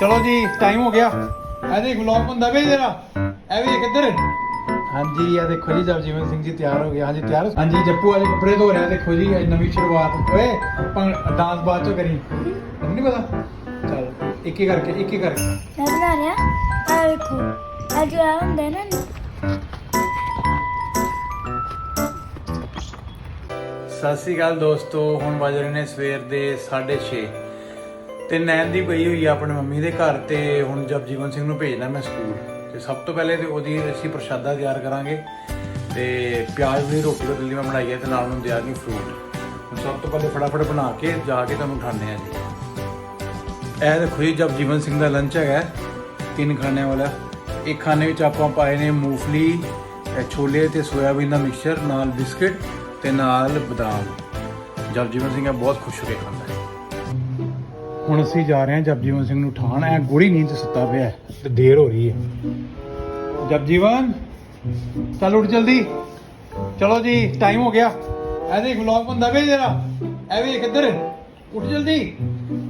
ਚਲੋ ਜੀ ਟਾਈਮ ਹੋ ਗਿਆ। ਇਹ ਦੇਖ ਵਲੌਗ ਬੰਦਾ ਵੇ ਜਰਾ ਇਹ ਵੇਖ ਇੱਧਰ। ਹਾਂਜੀ ਇਹ ਦੇਖੋ ਜੀ ਜਗਜੀਵਨ ਸਿੰਘ ਜੀ ਤਿਆਰ ਹੋ ਗਿਆ ਹਾਂਜੀ ਤਿਆਰ ਹੋ ਹਾਂਜੀ ਜੱਪੂ ਵਾਲੇ ਕੱਪੜੇ ਧੋ ਰਿਹਾ ਦੇਖੋ ਜੀ ਇਹ ਨਵੀਂ ਸ਼ੁਰੂਆਤ। ਓਏ ਡਾਂਸ ਬਾਅਦ ਚੋਂ ਕਰੀ। ਤੈਨੂੰ ਨਹੀਂ ਪਤਾ। ਚਲ ਇੱਕ ਇੱਕ ਕਰਕੇ ਇੱਕ ਇੱਕ ਕਰਕੇ। ਮੈਂ ਬਣਾ ਰਿਹਾ। ਆ ਵੇਖੋ ਆ ਜੋ ਆ ਹੁੰਦਾ ਹੈ ਨਾ। ਸਤਿ ਸ੍ਰੀ ਅਕਾਲ ਦੋਸਤੋ ਹੁਣ ਵੱਜ ਰਹੇ ਨੇ ਸਵੇਰ ਦੇ 6:30 ਤੇ ਨੈਣ ਦੀ ਪਈ ਹੋਈ ਆ ਆਪਣੇ ਮੰਮੀ ਦੇ ਘਰ ਤੇ ਹੁਣ ਜਗਜੀਵਨ ਸਿੰਘ ਨੂੰ ਭੇਜਣਾ ਮੈਂ ਸਕੂਲ। ਤੇ ਸਭ ਤੋਂ ਪਹਿਲੇ ਤੇ ਉਹਦੀ ਅਸੀਂ ਪ੍ਰਸ਼ਾਦਾ ਤਿਆਰ ਕਰਾਂਗੇ ਤੇ ਪਿਆਜ਼ ਦੀ ਰੋਟੀ ਉਹਦੇ ਲਈ ਮੈਂ ਬਣਾਈ ਹੈ ਤੇ ਨਾਲ ਨੂੰ ਦਿਆਂਗੇ ਫਰੂਟ ਹੁਣ ਸਭ ਤੋਂ ਪਹਿਲੇ ਫਟਾਫਟ ਬਣਾ ਕੇ ਜਾ ਕੇ ਤੁਹਾਨੂੰ ਉਠਾਣੇ ਆ ਜੀ। ਇਹ ਦੇਖੋ ਜੀ ਜਗਜੀਵਨ ਸਿੰਘ ਦਾ ਲੰਚ ਹੈਗਾ। ਤਿੰਨ ਖਾਣਿਆਂ ਵਾਲਾ। ਇੱਕ ਖਾਣੇ ਵਿੱਚ ਆਪਾਂ ਪਾਏ ਨੇ ਮੂੰਗਫਲੀ ਛੋਲੇ ਤੇ ਸੋਇਆਬੀਨ ਦਾ ਮਿਕਸਚਰ ਨਾਲ ਬਿਸਕਟ ਤੇ ਨਾਲ ਬਦਾਮ। ਜਗਜੀਵਨ ਸਿੰਘ ਬਹੁਤ ਖੁਸ਼ ਹੋ ਕੇ ਖਾਂਦਾ ਹੈ। ਹੁਣ ਅਸੀਂ ਜਾ ਰਹੇ ਹਾਂ ਜਗਜੀਵਨ ਸਿੰਘ ਨੂੰ ਉਠਾਣ ਐ ਗੂੜੀ ਨੀਂਦ 'ਚ ਸੁੱਤਾ ਪਿਆ ਤੇ ਦੇਰ ਹੋ ਰਹੀ ਹੈ। ਜਗਜੀਵਨ ਚੱਲ ਉੱਠ ਜਲਦੀ। ਚਲੋ ਜੀ ਟਾਈਮ ਹੋ ਗਿਆ। ਇਹ ਦੇਖ ਵਲੌਗ ਬੰਦਾ ਵੇ ਜਰਾ ਇਹ ਵੇਖ ਇੱਧਰ। ਉੱਠ ਜਲਦੀ।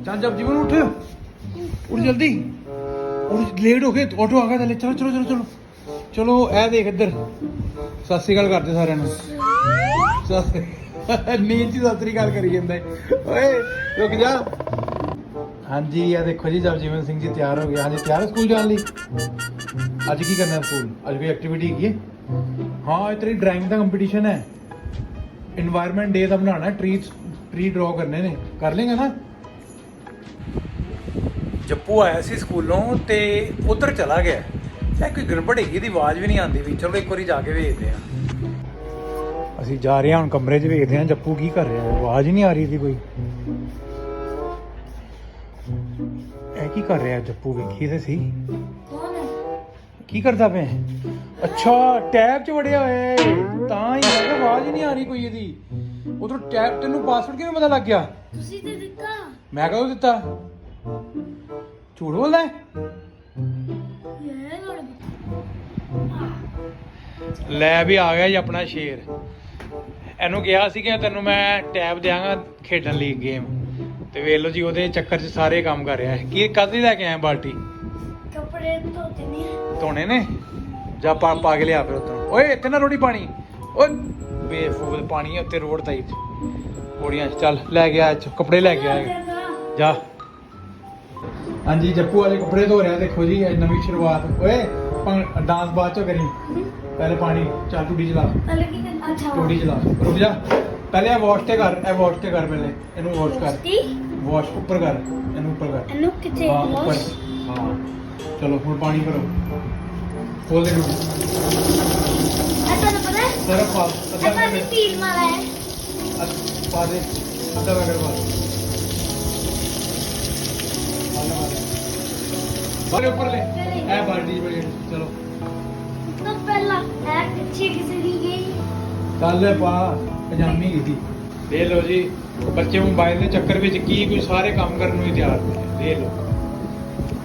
ਚੱਲ ਜਗਜੀਵਨ ਉੱਠ। ਉੱਠ ਜਲਦੀ। ਉੱਠ ਲੇਟ ਹੋ ਗਏ। ਆਟੋ ਆ ਗਿਆ ਥੱਲੇ। ਚਲੋ ਚਲੋ ਚਲੋ ਚਲੋ। ਚਲੋ ਐ ਦੇਖ ਇੱਧਰ। ਸਤਿ ਸ੍ਰੀ ਅਕਾਲ ਕਰਦੇ ਸਾਰਿਆਂ ਨੂੰ। ਸਤਿ ਨੀਂਦ ਚ ਸਤਿ ਸ੍ਰੀ ਅਕਾਲ ਕਰੀ ਜਾਂਦਾ। ਹੈ। ਓਏ, ਰੁਕ ਜਾ। ਹਾਂਜੀ ਆ ਦੇਖੋ ਜੀ ਜਬ ਜੀਵਨ ਸਿੰਘ ਜੀ ਤਿਆਰ ਹੋ ਗਏ। ਹਾਂਜੀ ਤਿਆਰ ਸਕੂਲ ਜਾਣ ਲਈ? ਅੱਜ ਕੀ ਕਰਨਾ ਸਕੂਲ? ਅੱਜ ਕੋਈ ਐਕਟੀਵਿਟੀ ਹੈਗੀ ਹੈ? ਹਾਂ ਇਹ ਤੇਰੀ ਡਰਾਇੰਗ ਦਾ ਕੰਪੀਟੀਸ਼ਨ ਹੈ। এনवायरमेंट ਡੇ ਦਾ ਬਣਾਉਣਾ ਟ੍ਰੀ ਟ੍ਰੀ ਡਰਾ ਕਰਨੇ ਨੇ। ਕਰ ਲੇਗਾ ਨਾ? ਜੱਪੂ ਆਇਆ ਸੀ ਸਕੂਲੋਂ ਤੇ ਉਧਰ ਚਲਾ ਗਿਆ। ਐ ਕੋਈ ਗੜਬੜ ਹੈਗੀ ਦੀ ਆਵਾਜ਼ ਵੀ ਨਹੀਂ ਆਉਂਦੀ ਵੀ। ਚਲੋ ਇੱਕ ਵਾਰੀ ਜਾ ਕੇ ਵੇਖਦੇ ਆ ਅਸੀਂ ਜਾ ਰਹੇ ਹਾਂ ਹੁਣ ਕਮਰੇ 'ਚ ਵੇਖਦੇ ਹਾਂ ਜੱਪੂ ਕੀ ਕਰ ਰਿਹਾ ਆਵਾਜ਼ ਹੀ ਨਹੀਂ ਆ ਰਹੀ ਸੀ ਕੋਈ। ਇਹ ਕੀ ਕਰ ਰਿਹਾ ਜੱਪੂ ਵੇਖੀ ਤੇ ਸੀ? ਕੌਣ ਹੈ? ਕੀ ਕਰਦਾ ਪਿਆ ਅੱਛਾ ਟੈਬ 'ਚ ਵੜਿਆ ਹੋਇਆ ਹੈ ਤਾਂ ਹੀ ਮੈਂ ਕਿਹਾ ਆਵਾਜ਼ ਹੀ ਨਹੀਂ ਆ ਰਹੀ ਕੋਈ ਇਹਦੀ। ਉਧਰੋਂ ਟੈਬ ਤੈਨੂੰ ਪਾਸਵਰਡ ਕਿਵੇਂ ਪਤਾ ਲੱਗ ਗਿਆ? ਤੁਸੀਂ ਤੇ ਦਿੱਤਾ। ਮੈਂ ਕਦੋਂ ਦਿੱਤਾ? ਝੂਠ ਬੋਲਦਾ ਹੈ? ਲੈ ਵੀ ਆ ਗਿਆ ਜੀ ਆਪਣਾ ਸ਼ੇਰ। ਇਹਨੂੰ ਕਿਹਾ ਸੀ ਕਿ ਤੈਨੂੰ ਮੈਂ ਟੈਬ ਦਿਆਂਗਾ ਖੇਡਣ ਲਈ ਗੇਮ ਤੇ ਵੇਖ ਲਓ ਜੀ ਉਹਦੇ ਚੱਕਰ 'ਚ ਸਾਰੇ ਕੰਮ ਕਰ ਰਿਹਾ ਹੈ। ਕੀ ਕਦ ਲੈ ਕੇ ਆਇਆ ਬਾਲਟੀ? ਕੱਪੜੇ ਧੋਤੇ ਨਹੀਂ ਧੋਣੇ ਨੇ? ਜਾ ਪਾ ਪਾ ਕੇ ਲਿਆ ਫਿਰ ਉਤੋਂ? ਓਏ ਇੱਥੇ ਨਾ ਰੋੜੀ ਪਾਣੀ। ਓਏ ਬੇਫੂਲ ਪਾਣੀ ਹੈ ਉੱਤੇ ਰੋਡ ਤਾਈ ਪੌੜੀਆਂ 'ਚ। ਚੱਲ ਲੈ ਗਿਆ ਅੱਜ ਕੱਪੜੇ ਲੈ ਕੇ ਆਇਆ ਜਾ। ਹਾਂਜੀ ਜੱਪੂ ਵਾਲੇ ਕੱਪੜੇ ਧੋ ਰਿਹਾ ਦੇਖੋ ਜੀ ਇਹ ਨਵੀਂ ਸ਼ੁਰੂਆਤ। ਓਏ ਡਾਂਸ ਬਾਅਦ ਚੋਂ ਕਰੀ। ਪਹਿਲੇ ਪਾਣੀ ਚਾਹ ਟੂਟੀ ਚਲਾ। ਅੱਛਾ। ਟੂਟੀ ਚਲਾ। ਰੁਕ ਜਾ। ਪਹਿਲੇ ਇਹ ਵਾਸ਼ ਤੇ ਕਰ ਇਹ ਵਾਸ਼ ਤੇ ਕਰ ਪਹਿਲੇ। ਇਹਨੂੰ ਵਾਸ਼ ਕਰ। ਵਾਸ਼ ਉੱਪਰ ਕਰ ਇਹਨੂੰ ਉੱਪਰ ਕਰ ਇਹਨੂੰ ਕਿੱਥੇ ਹਾਂ ਉੱਪਰ ਵਾਸ਼ ਹਾਂ ਚਲੋ ਹੁਣ ਪਾਣੀ ਭਰੋ ਖੋਲ ਦੇ ਨੂੰ ਇਹ ਤੁਹਾਨੂੰ ਪਤਾ ਹੈ ਸਰਫ ਪਾ ਇਹ ਅੱਧਾ ਪਾਣੀ ਕਰ ਪੀਣ ਵਾਲਾ ਹੈ ਅੱਧ- ਪਾ ਦੇ ਅੱਧਾ ਕਰ ਪਾ ਬਾਲੇ ਉੱਪਰ ਲੈ ਇਹ ਬਾਲਟੀ ਬੜੀ ਚਲੋ ਤਾਂ ਪਹਿਲਾਂ ਇਹ ਪਿੱਛੇ ਕਿਸੇ ਦੀ ਗਈ ਕੱਲ ਪਾ ਪਜਾਮੀ ਗਈ ਸੀ ਦੇ ਲਓ ਜੀ, ਬੱਚੇ ਮੋਬਾਈਲ ਦੇ ਚੱਕਰ ਵਿੱਚ ਕੀ, ਕੋਈ ਸਾਰੇ ਕੰਮ ਕਰਨ ਨੂੰ ਹੀ ਤਿਆਰ ਨੇ, ਦੇ ਲਓ।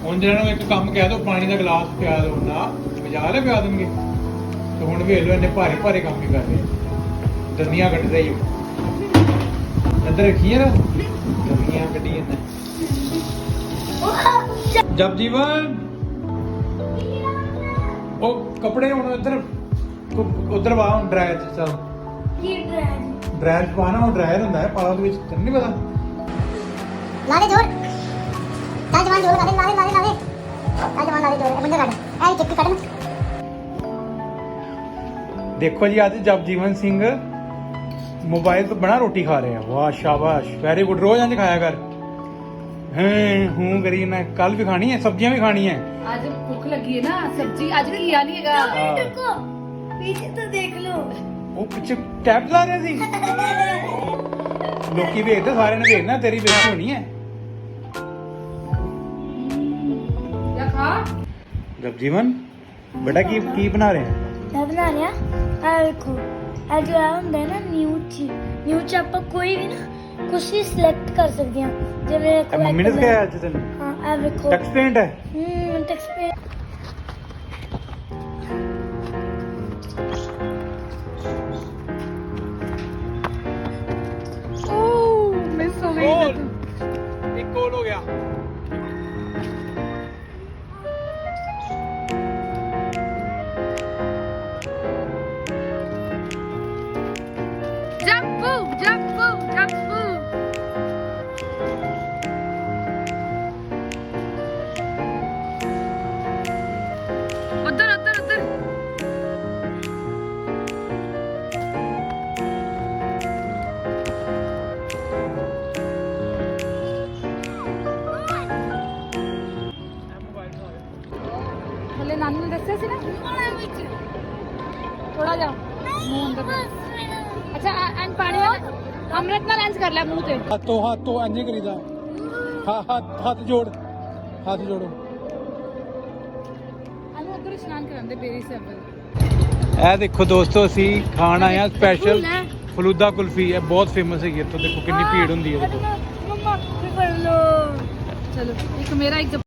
ਹੁਣ ਜਿਹਨਾਂ ਨੂੰ ਇੱਕ ਕੰਮ ਕਹਿ ਦੋ, ਪਾਣੀ ਦਾ ਗਲਾਸ ਪਿਆ ਦੋ ਨਾ ਮਜਾਲ ਹੈ ਪਿਆ ਦੇਣਗੇ। ਤੇ ਹੁਣ ਵੇਖ ਲਓ ਇਹਨੇ ਭਾਰੇ ਭਾਰੇ ਕੰਮ ਹੀ ਕਰ ਰਹੇ ਦੰਦੀਆਂ ਕੱਢਦਾ ਹੀ। ਉਹ। ਇੱਧਰ ਰੱਖੀਏ ਨਾ। ਦੰਦੀਆਂ ਕੱਢੀ ਜਾਂਦਾ ਜਬ ਜੀਵਨ। ਉਹ ਕੱਪੜੇ ਹੁਣ ਇੱਧਰ, ਉਧਰ ਵਾਹ ਹੁਣ ਡਰਾਇਰ ਚ ਚੱਲ। ਕੀ ਡਰਾਈਵ ਡਰਾਇਰ ਪਾ ਨਾ ਉਹ ਡਰਾਇਰ ਹੁੰਦਾ ਹੈ ਪਾਲਾ ਦੇ ਵਿੱਚ ਤੈਨੂੰ ਨਹੀਂ ਪਤਾ। ਲਾ ਜੋਰ। ਚੱਲ ਜੋਰ ਕਰ ਲਾ ਦੇ ਦੇਖੋ ਜੀ ਅੱਜ ਜਗਜੀਵਨ ਸਿੰਘ ਮੋਬਾਈਲ ਤੋਂ ਬਣਾ ਰੋਟੀ ਖਾ ਰਹੇ। ਵਾਹ ਸ਼ਾਬਾਸ਼। ਵੈਰੀ ਗੁੱਡ ਰੋਜ਼ ਅੰਜ ਖਾਇਆ ਕਰ। ਹਾਂ ਹੂੰ ਕਰੀ ਨਾ ਕੱਲ ਵੀ ਖਾਣੀ ਹੈ ਸਬਜ਼ੀਆਂ ਵੀ ਖਾਣੀਆਂ। ਹੈ आज भूख लगी है ना सब्जी आज का लिया नहीं ਹੈਗਾ हाँ। रुको पीछे तो देख ਉਹ ਪਿੱਛੇ ਟੈਬ ਚਲਾ ਰਿਹਾ ਸੀ। ਲੋਕੀ ਵੇਖਦੇ ਸਾਰਿਆਂ ਨੇ ਵੇਖਣਾ ਤੇਰੀ ਬੇਇੱਜ਼ਤੀ ਹੋਣੀ ਹੈ। ਜਾਂ ਖਾ ਜਗਜੀਵਨ ਬੇਟਾ ਕੀ ਕੀ ਬਣਾ ਰਹੇ? ਆ ਮੈਂ ਬਣਾ ਰਿਹਾ ਆ ਵੇਖੋ ਇਹ ਜੋ ਆ ਹੁੰਦਾ ਹੈ ਨਾ ਨਿਊ ਚ ਨਿਊ ਚ ਆਪਾਂ ਕੋਈ ਵੀ ਨਾ ਕੁਝ ਵੀ ਸਿਲੈਕਟ ਕਰ ਸਕਦੇ ਹਾਂ। ਜਿਵੇਂ ਇਹ ਮੰਮੀ ਨੇ ਕੋਈ ਸਿਖਾਇਆ ਅੱਜ ਤੈਨੂੰ? ਹਾਂ ਆ ਵੇਖੋ। ਟੈਕਸ ਪੇਂਟ ਹੈ? ਹਮ ਟੈਕਸਟ ਪੇ 怎么样 ਸੀ ਨਾ? ਥੋੜਾ ਜਾ ਮੂੰਹ ਅੰਦਰ ਕਰ। ਅੱਛਾ ਐਂਡ ਪਾਣੀ ਵਾਲਾ ਅੰਮ੍ਰਿਤ ਨਾਲ ਇੰਜ ਕਰ ਲੈ ਮੂੰਹ ਤੇ। ਹੱਥੋਂ ਹੱਥੋਂ ਇੰਜ ਕਰੀਦਾ। ਹੱਥ ਹੱਥ ਜੋੜ। ਹੱਥ ਜੋੜੋ। ਅਨੂ ਉਧਰ ਇਸ਼ਨਾਨ ਕਰਾਂਦੇ ਬੇਰੀ ਸਾਹਿਬ। ਇਹ ਦੇਖੋ ਦੋਸਤੋ ਅਸੀਂ ਖਾਣ ਆਏ ਆ ਸਪੈਸ਼ਲ ਫਲੂਦਾ ਕੁਲਫੀ। ਇਹ ਬਹੁਤ ਫੇਮਸ ਹੈਗੀ ਇੱਥੋਂ ਦੇਖੋ ਕਿੰਨੀ ਭੀੜ ਹੁੰਦੀ ਹੈ ਦੇਖੋ। ਮੰਮਾ ਵੀ ਕਰ ਲੋ ਚਲੋ ਇੱਕ ਮੇਰਾ ਇੱਕ